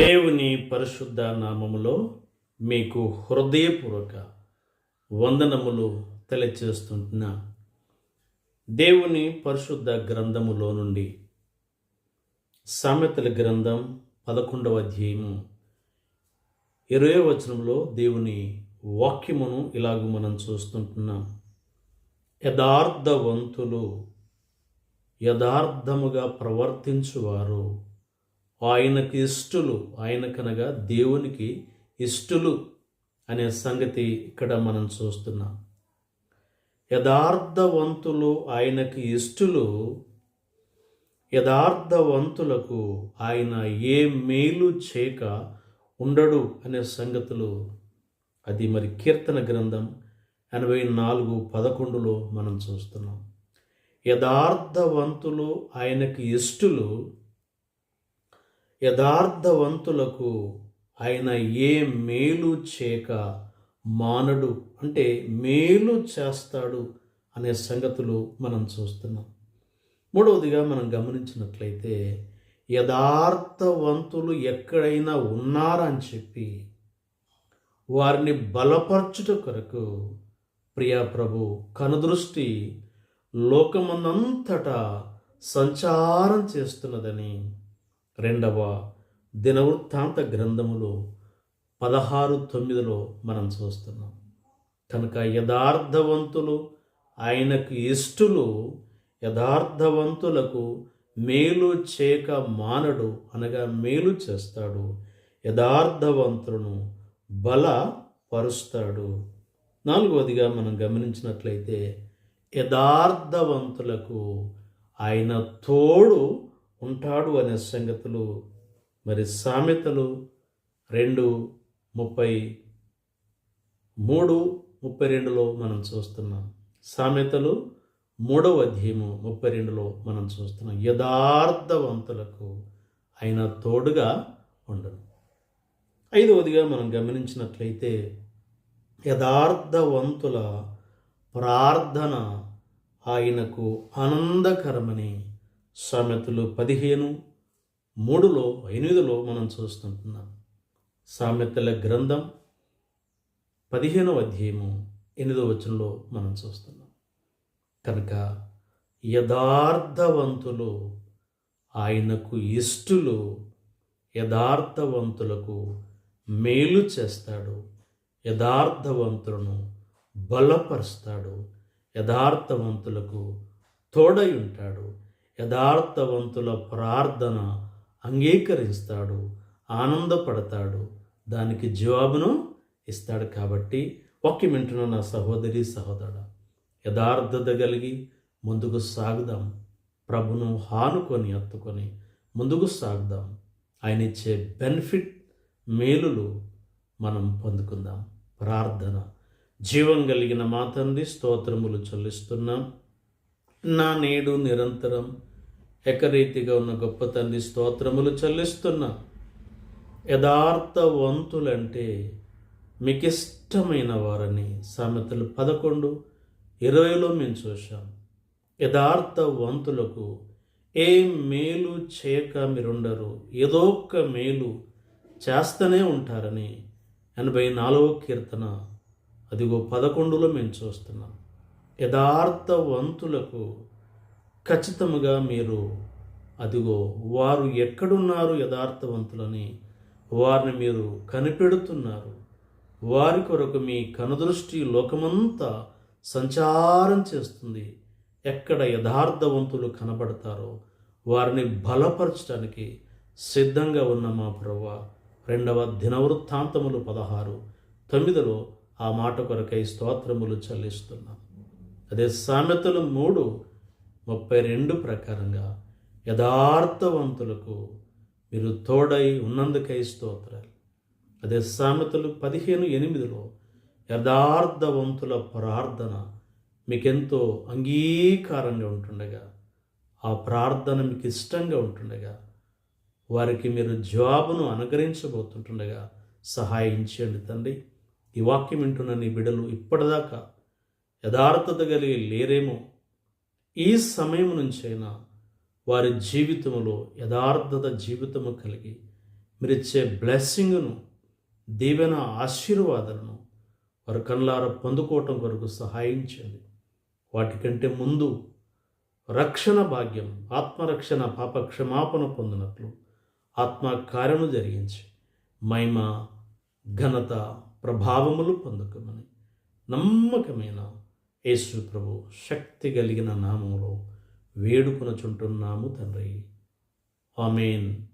దేవుని పరిశుద్ధ నామములో మీకు హృదయపూర్వక వందనములు తెలియచేస్తుంటున్న. దేవుని పరిశుద్ధ గ్రంథములో నుండి సామెతల గ్రంథం పదకొండవ అధ్యాయము ఇరవై వచనంలో దేవుని వాక్యమును ఇలాగ మనం చూస్తుంటున్నాం. యథార్థవంతులు యథార్థముగా ప్రవర్తించువారు ఆయనకి ఇష్టలు ఆయనకనగా దేవునికి ఇష్టలు అనే సంగతి ఇక్కడ మనం చూస్తున్నాం. యథార్థవంతులు ఆయనకి ఇష్టలు యథార్థవంతులకు ఆయన ఏ మేలు చేయక ఉండడు అనే సంగతులు అది మరి కీర్తన గ్రంథం ఎనభై నాలుగు పదకొండులో మనం చూస్తున్నాం. యథార్థవంతులు ఆయనకి ఇష్టలు యథార్థవంతులకు ఆయన ఏ మేలు చేయక మానడు అంటే మేలు చేస్తాడు అనే సంగతులు మనం చూస్తున్నాం. మూడవదిగా మనం గమనించినట్లయితే యథార్థవంతులు ఎక్కడైనా ఉన్నారని చెప్పి వారిని బలపరచుట కొరకు ప్రియా ప్రభు కనుదృష్టి లోకమందంతటా సంచారం చేస్తున్నదని రెండవ దినవృత్తాంత గ్రంథములో పదహారు తొమ్మిదిలో మనం చూస్తున్నాం. కనుక యథార్థవంతులు ఆయనకు ఇష్టలు యథార్థవంతులకు మేలు చేయక మానడు అనగా మేలు చేస్తాడు. యథార్థవంతులను బలపరుస్తాడు. నాలుగవదిగా మనం గమనించినట్లయితే యథార్థవంతులకు ఆయన తోడు ఉంటాడు అనే సంగతులు మరి సామెతలు రెండు ముప్పై మూడు ముప్పై రెండులో మనం చూస్తున్నాం. సామెతలు మూడవ అధ్యయము ముప్పై రెండులో మనం చూస్తున్నాం. యథార్థవంతులకు ఆయన తోడుగా ఉండను. ఐదవదిగా మనం గమనించినట్లయితే యథార్థవంతుల ప్రార్థన ఆయనకు ఆనందకరమని సామెతలు పదిహేను మూడులో ఎనిమిదిలో మనం చూస్తుంటున్నాం. సామెతల గ్రంథం పదిహేనవ అధ్యాయము ఎనిమిదో వచనంలో మనం చూస్తున్నాం. కనుక యథార్థవంతులు ఆయనకు ఇష్టులు యథార్థవంతులకు మేలు చేస్తాడు. యథార్థవంతులను బలపరుస్తాడు. యథార్థవంతులకు తోడై ఉంటాడు. యథార్థవంతుల ప్రార్థన అంగీకరిస్తాడు ఆనందపడతాడు దానికి జవాబును ఇస్తాడు కాబట్టి ఒక్క వింటున్న నా సహోదరి సహోదరుడు యథార్థత కలిగి ముందుకు సాగుదాం. ప్రభును హానుకొని ఎత్తుకొని ముందుకు సాగుదాం. ఆయన ఇచ్చే బెనిఫిట్ మేలులు మనం పొందుకుందాం. ప్రార్థన. జీవం కలిగిన మా తండ్రి స్తోత్రములు చెల్లిస్తున్నాం. నా నేడు నిరంతరం ఏకరీతిగా ఉన్న గొప్ప తండ్రి స్తోత్రములు చెల్లిస్తున్నా. యథార్థవంతులంటే మీకు ఇష్టమైన వారని సామెతలు పదకొండు ఇరవైలో మేము చూసాం యథార్థవంతులకు ఏ మేలు చేయక మీరుండరు. ఏదో ఒక మేలు చేస్తూనే ఉంటారని ఎనభై నాలుగో కీర్తన అదిగో పదకొండులో మేము చూస్తున్నాం. యథార్థవంతులకు ఖచ్చితముగా మీరు అదిగో వారు ఎక్కడున్నారు యథార్థవంతులని వారిని మీరు కనిపెడుతున్నారు. వారి కొరకు మీ కనుదృష్టి లోకమంతా సంచారం చేస్తుంది. ఎక్కడ యథార్థవంతులు కనబడతారో వారిని బలపరచడానికి సిద్ధంగా ఉన్న మా ప్రవ్వ రెండవ దినవృత్తాంతములు పదహారు. తొమ్మిదిలో ఆ మాట కొరకై స్తోత్రములు చెల్లిస్తున్నాం. అదే సామెతలు మూడు. ముప్పై రెండు ప్రకారంగా యథార్థవంతులకు మీరు తోడై ఉన్నందుకై స్తోత్రాలు. అదే సామెతలు పదిహేను ఎనిమిదిలో యథార్థవంతుల ప్రార్థన మీకెంతో అంగీకారంగా ఉంటుండగా ఆ ప్రార్థన మీకు ఇష్టంగా ఉంటుండగా వారికి మీరు జవాబును అనుగ్రహించబోతుంటుండగా సహాయించండి తండ్రి. ఈ వాక్యం వింటున్న నీ బిడలు ఇప్పటిదాకా యథార్థత కలిగి లేరేమో ఈ సమయం నుంచైనా వారి జీవితంలో యథార్థత జీవితము కలిగి మీరిచ్చే బ్లెస్సింగ్ను దీవెన ఆశీర్వాదాలను వారు కళ్ళార పొందుకోవటం కొరకు సహాయం చేయండి. వాటికంటే ముందు రక్షణ భాగ్యం ఆత్మరక్షణ పాప క్షమాపణ పొందినట్లు ఆత్మ కార్యము జరిగించి మహిమ ఘనత ప్రభావములు పొందుకమని నమ్మకమైన యేసు ప్రభు శక్తి కలిగిన నామంలో వేడుకొనుచుంటున్నాము తండ్రి. ఆమెన్.